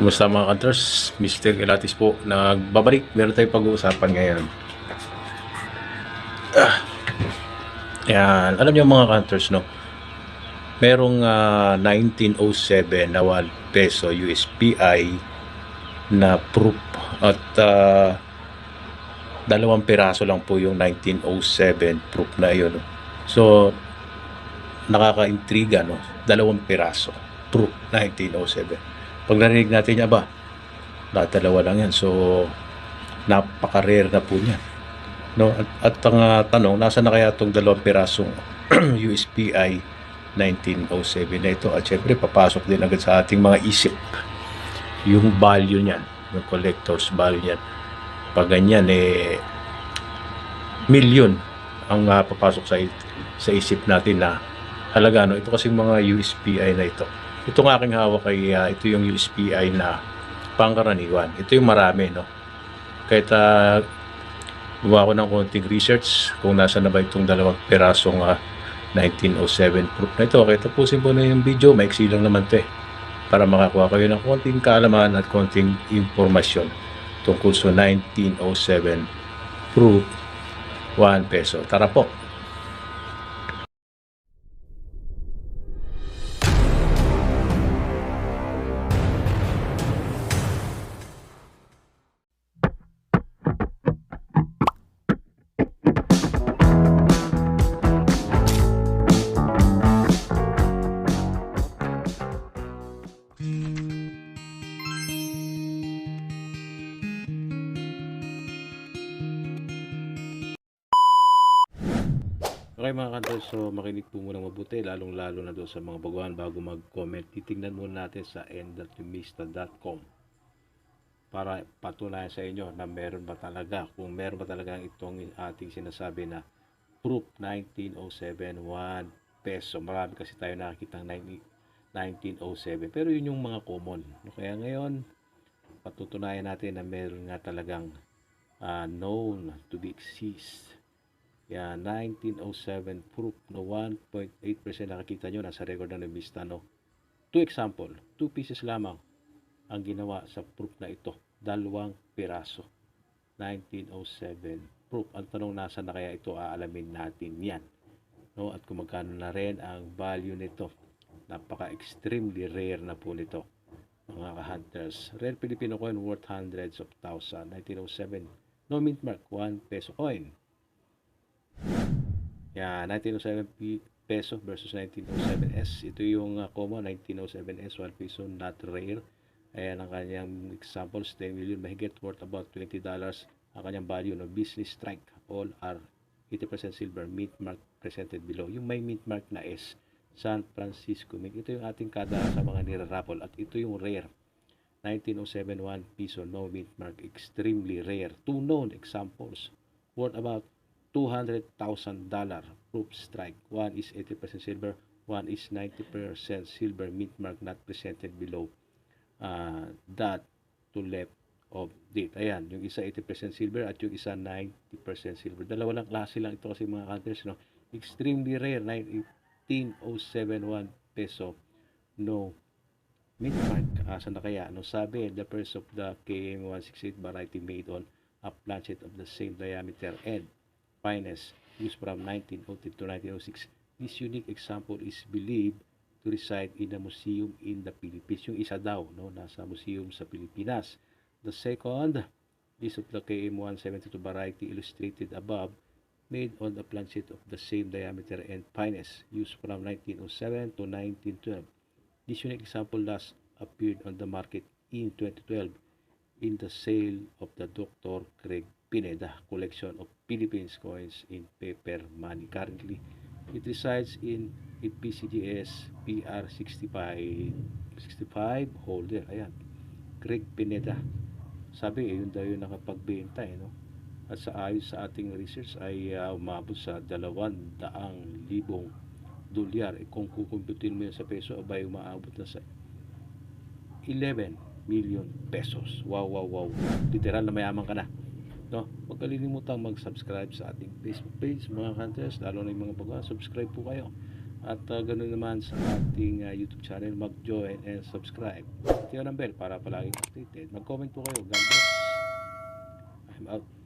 Kumusta mga hunters? Mr. Elatis po. Nagbabalik. Meron tayong pag-uusapan ngayon. Ah. Yan. Alam niyo mga hunters, no? Merong ah, 1907 na 1 peso USPI na proof at ah, dalawang piraso lang po yung 1907 proof na yun. no? So, nakaka-intriga, no? Dalawang piraso. Proof 1907 pag narinig natin niya ba, dalawa lang yan. So, napaka-rare na po niyan. No? At, at ang ah, tanong, nasa na kaya itong dalawang pirasong USPI 1907 na ito? At syempre, papasok din agad sa ating mga isip yung value niyan, yung collector's value niyan. Pag ganyan, eh, million ang ah, papasok sa, sa isip natin na halaga. No? Ito kasing mga USPI na ito. Itong aking hawak ay ah, ito yung USPI na pangkaraniwan. Ito yung marami, no? Kahit uh, gumawa ko ng konting research kung nasa na ba itong dalawang pirasong ah, 1907 proof na ito. Kaya tapusin po na yung video. Maiksi lang naman ito eh. Para makakuha kayo ng konting kaalaman at konting impormasyon tungkol sa 1907 proof 1 peso. Tara po. Okay mga kantos, so makinig po muna mabuti, lalong-lalo na doon sa mga baguhan bago mag-comment. Titingnan muna natin sa end.lumista.com para patunayan sa inyo na meron ba talaga, kung meron ba talaga itong ating sinasabi na proof 1907 1 peso. Marami kasi tayo nakikita ng 1907 pero yun yung mga common. No, Kaya ngayon, patutunayan natin na meron nga talagang ah, known to be exist yan, 1907 proof no 1.8% nakikita nyo nasa record ng Revista no. Two example, two pieces lamang ang ginawa sa proof na ito. Dalawang piraso. 1907 proof. Ang tanong nasa na kaya ito aalamin natin yan. No, at kung magkano na rin ang value nito. Napaka extremely rare na po nito mga ka-hunters. Rare Filipino coin worth hundreds of thousand. 1907. No mint mark, 1 peso coin. Yan, 1907 P- peso versus 1907S. Ito yung uh, common 1907S, 1 peso, not rare. Ayan ang kanyang examples, 10 million mahigit worth about $20 ang kanyang value no business strike. All are 80% silver, mint mark presented below. Yung may mint mark na S, San Francisco Mint. Ito yung ating kada sa mga nirarapol at ito yung rare. 1907 1 peso, no mint mark, extremely rare. Two known examples worth about $200,000 proof strike. One is 80% silver, one is 90% silver mint mark not presented below uh, that to left of date. Ayan, yung isa 80% silver at yung isa 90% silver. Dalawa lang klase lang ito kasi mga counters, no? Extremely rare, 18071 peso. No mint mark. Asa na kaya? Ano sabi? The first of the KM168 variety made on a planchet of the same diameter and finest used from 1902 to 1906. This unique example is believed to reside in a museum in the Philippines. Yung isa daw, no, nasa museum sa Pilipinas. The second is of the KM172 variety illustrated above, made on a planchet of the same diameter and finest, used from 1907 to 1912. This unique example last appeared on the market in 2012 in the sale of the Dr. Craig Pineda collection of Philippines coins in paper money. Currently, it resides in a PCGS PR65 65 holder. Ayan. Craig Pineda. Sabi, eh, yun daw yung nakapagbenta. Eh, no? At sa ayos sa ating research ay uh, umabot sa 200,000 dolyar. Eh, kung kukumputin mo yun sa peso, abay umaabot na sa 11 million pesos. Wow, wow, wow. Literal na mayaman ka na. No? Huwag kalilimutang mag-subscribe sa ating Facebook page, mga hunters, lalo na yung mga baga, subscribe po kayo. At uh, ganoon naman sa ating uh, YouTube channel, mag-join and subscribe. Tiyo ng bell para palaging updated. Mag-comment po kayo. God bless. I'm out.